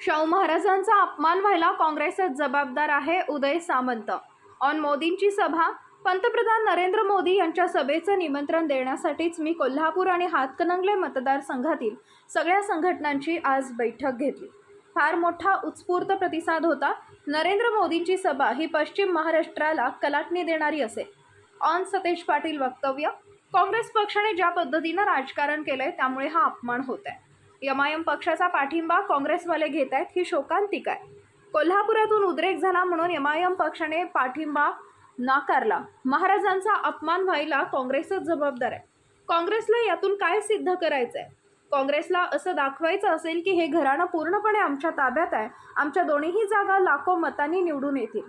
शाहू महाराजांचा अपमान व्हायला काँग्रेसच जबाबदार आहे उदय सामंत. ऑन मोदींची सभा पंतप्रधान नरेंद्र मोदी यांच्या सभेचं निमंत्रण देण्यासाठीच मी कोल्हापूर आणि हातकणंगले मतदारसंघातील सगळ्या संघटनांची आज बैठक घेतली. फार मोठा उत्स्फूर्त प्रतिसाद होता. नरेंद्र मोदींची सभा ही पश्चिम महाराष्ट्राला कलाटणी देणारी असेल ऑन सतेज पाटील वक्तव्य काँग्रेस पक्षाने ज्या पद्धतीनं राजकारण केलंय त्यामुळे हा अपमान होत आहे एम आय एम पक्षाचा पाठिंबा काँग्रेसवाले घेत आहेत ही शोकांतिका आहे. कोल्हापुरातून उद्रेक झाला म्हणून एम आय एम पक्षाने पाठिंबा नाकारला. महाराजांचा अपमान व्हायला काँग्रेसच जबाबदार आहे. काँग्रेसला यातून काय सिद्ध करायचं आहे काँग्रेसला असं दाखवायचं असेल की हे घराणं पूर्णपणे आमच्या ताब्यात आहे आमच्या दोन्हीही जागा लाखो मतांनी निवडून येतील.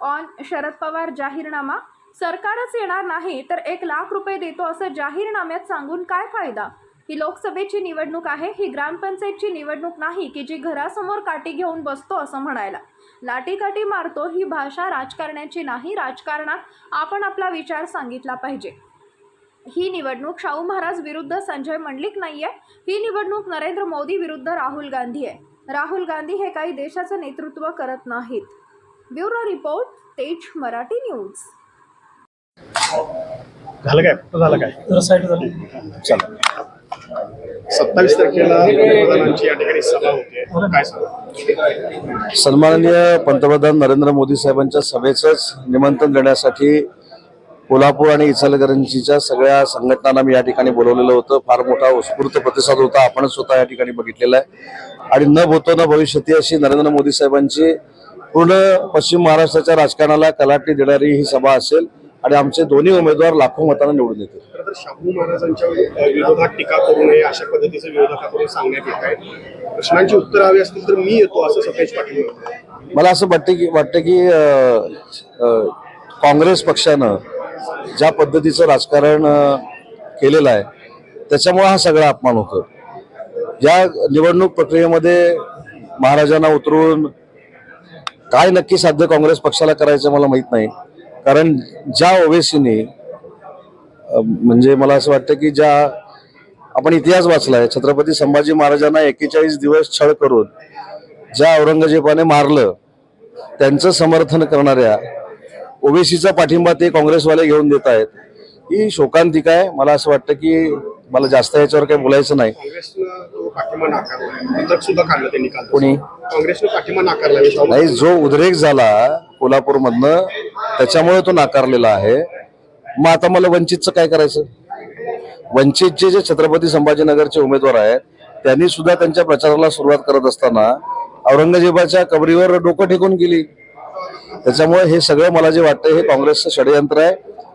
ऑन शरद पवार जाहीरनामा सरकारच येणार नाही तर एक लाख रुपये देतो असं जाहीरनाम्यात सांगून काय फायदा? ही लोकसभेची निवडणूक आहे ही ग्रामपंचायतची निवडणूक नाही की जी घरासमोर काठी घेऊन बसतो असं म्हणायला. लाटीकाठी मारतो ही भाषा राजकारण्याची नाही राजकारणात आपण आपला विचार सांगितला पाहिजे. ही निवडणूक शाहू महाराज विरुद्ध संजय मंडलिक नाही आहे ही निवडणूक नरेंद्र मोदी विरुद्ध राहुल गांधी आहे. राहुल गांधी हे काही देशाचं नेतृत्व करत नाहीत. ब्युरो रिपोर्ट तेज मराठी न्यूज. झालं काय? झालं काय? जरा साईड झाली चला. सत्तावीस तारखेला पंतप्रधानांची या ठिकाणी सभा होते. काय सांगा? सन्माननीय पंतप्रधान नरेंद्र मोदी साहेबांच्या सभेचंच निमंत्रण देण्यासाठी कोल्हापूर आणि इचलकरंजीच्या सगळ्या संघटनांना मी या ठिकाणी बोलवलेलं होतं. फार मोठा उत्स्फूर्त प्रतिसाद होता. आपणच स्वतः या ठिकाणी बघितलेला आहे. आणि न भूतो न भविष्यती अशी नरेंद्र मोदी साहेबांची पूर्ण पश्चिम महाराष्ट्राच्या राजकारणाला कलाटणी देणारी ही सभा असेल. आणि आमचे दोन्ही उमेदवार लाखो मतांना निवडून येतील तर शाहू महाराजांच्या विरोधात टीका करू नये अशा पद्धतीचं विरोधकाकडून सांगण्यात येत आहे. प्रश्नांची उत्तर हवी असतील तर मी येतो असं सतेज पाटील मला असं वाटतं की वाटतं की काँग्रेस पक्षानं ज्या पद्धतीचं राजकारण केलेलं आहे त्याच्यामुळे हा सगळा अपमान होतो या निवडणूक प्रक्रियेमध्ये महाराजांना उतरून काय नक्की साध्य काँग्रेस पक्षाला करायचं मला माहीत नाही. कारण ज्या ओवेसीने म्हणजे मला असं वाटतं की ज्या आपण इतिहास वाचलाय छत्रपती संभाजी महाराजांना एकेचाळीस दिवस छळ करून ज्या औरंगजेबाने मारलं त्यांचं समर्थन करणाऱ्या ओबीसीचा पाठिंबा ते काँग्रेसवाले घेऊन देत आहेत ही शोकांतिका आहे. मला असं वाटतं की मला जास्त याच्यावर काही बोलायचं नाही. कोणी? काँग्रेसनं पाठिंबा नाकारला. शाहू नाही जो उद्रेक झाला कोल्हापूरमधनं त्याच्यामुळे तो नाकारलेला आहे. मग आता मला वंचितचं काय करायचं? वंचितचे जे छत्रपती संभाजीनगरचे उमेदवार आहेत त्यांनी सुद्धा त्यांच्या प्रचाराला सुरुवात करत असताना औरंगजेबाच्या कबरीवर डोकं टेकून गेली. त्याच्यामुळे हे सगळं मला जे वाटतं हे काँग्रेसचं षडयंत्र आहे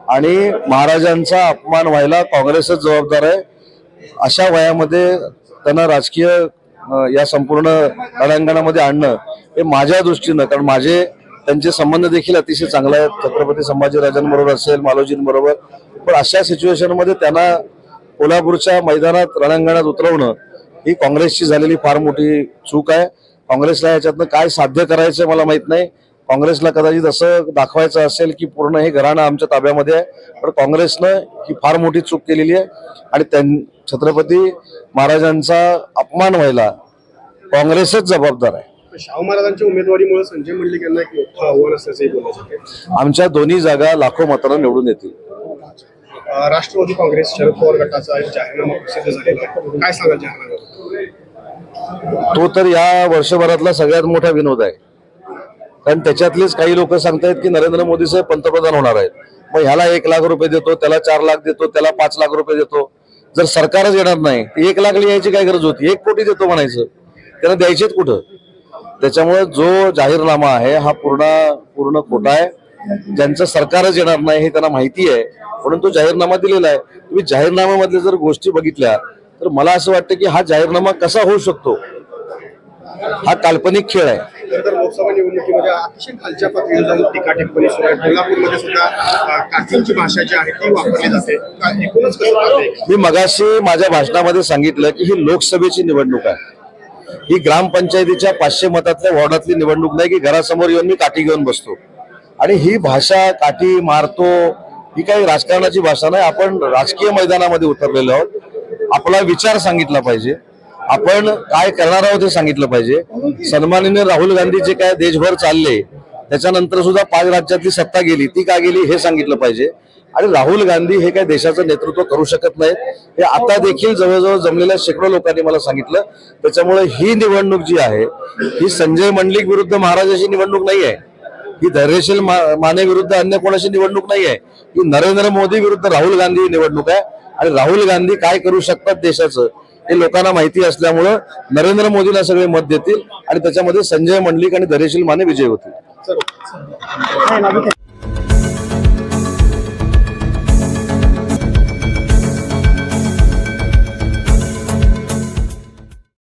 आणि महाराजांचा अपमान व्हायला काँग्रेसच जबाबदार आहे. अशा वयामध्ये त्यांना राजकीय या संपूर्ण रणांगणामध्ये आणणं हे माझ्या दृष्टीनं कारण माझे त्यांचे संबंध देखील अतिशय चांगले आहेत. छत्रपती संभाजीराजांबरोबर असेल मालोजींबरोबर. पण अशा सिच्युएशनमध्ये त्यांना कोल्हापूरच्या मैदानात रणांगणात उतरवणं ही काँग्रेसची झालेली फार मोठी चूक आहे. काँग्रेसला याच्यातनं काय साध्य करायचं मला माहीत नाही. काँग्रेसला कदाचित असं दाखवायचं असेल की पूर्ण हे घराणं आमच्या ताब्यामध्ये आहे. पण काँग्रेसनं ही फार मोठी चूक केलेली आहे. आणि त्यां छत्रपती महाराजांचा अपमान व्हायला काँग्रेसच जबाबदार आहे. शाहू महाराजांच्या उमेदवारीमुळे संजय मंडलिक यांना एक मोठं आव्हान असल्याचंही जाते आमच्या दोन्ही जागा लाखो मतांना निवडून येतील. राष्ट्रवादी काँग्रेस शरद पवार गटाचा जाहीरनामा प्रसिद्ध झालेला आहे. काय सांगाल जाहीरनामा तो तर या वर्षभरातला सगळ्यात मोठा विनोद आहे. कारण त्याच्यातलेच काही लोक सांगतायत की नरेंद्र मोदी साहेब पंतप्रधान होणार आहेत. मग ह्याला एक लाख रुपये देतो त्याला चार लाख देतो त्याला पाच लाख रुपये देतो. जर सरकारच येणार नाही एक लाख यायची काय गरज होती? एक कोटी देतो म्हणायचं. त्याला द्यायचेत कुठं? त्याच्यामुळे जो जाहीरनामा आहे हा पूर्ण पूर्ण खोटा आहे. ज्यांचं सरकारच येणार नाही हे त्यांना माहिती आहे. म्हणून तो जाहीरनामा दिलेला आहे. तुम्ही जाहीरनाम्यामधल्या जर गोष्टी बघितल्या तर मला असं वाटतं की हा जाहीरनामा कसा होऊ शकतो? हा काल्पनिक खेळ आहे. खरं तर लोकसभा निवडणुकीमध्ये अतिशय खालच्या पातळीवर जाऊन टीका टिप्पणी सुरू आहे. कोल्हापूरमध्ये सुद्धा अ, काठींची भाषा जी आहे ती वापरली जाते. का- एकूणच कसं पाहते मी मगाशी माझ्या भाषणामध्ये सांगितलं की ही लोकसभेची निवडणूक आहे. ही ग्रामपंचायतीच्या पाचशे मतातल्या वॉर्डातली निवडणूक नाही की घरासमोर येऊन मी काठी घेऊन बसतो. आणि ही भाषा काठी मारतो ही काही राजकारणाची भाषा नाही आपण राजकीय मैदानामध्ये उतरलेलो आहोत. आपला विचार सांगितला पाहिजे. आपण काय करणार आहोत हे सांगितलं पाहिजे. सन्माननीय राहुल गांधी जे काय देशभर चालले त्याच्यानंतर सुद्धा पाच राज्यातली सत्ता गेली. ती का गेली हे सांगितलं पाहिजे. आणि राहुल गांधी हे काय देशाचं नेतृत्व करू शकत नाहीत हे आता देखील जवळजवळ जमलेल्या शेकडो लोकांनी मला सांगितलं. त्याच्यामुळे ही निवडणूक जी आहे ही संजय मंडलिक विरुद्ध महाराजाची निवडणूक नाही आहे ही धैर्यशील माने विरुद्ध अन्य कोणाची निवडणूक नाही आहे ही नरेंद्र मोदी विरुद्ध राहुल गांधी ही निवडणूक आहे. आणि राहुल गांधी काय करू शकतात देशाचं हे लोकांना माहिती असल्यामुळं नरेंद्र मोदीला सगळे मत देतील आणि त्याच्यामध्ये संजय मंडलिक आणि धैर्यशील माने विजय होतील. सर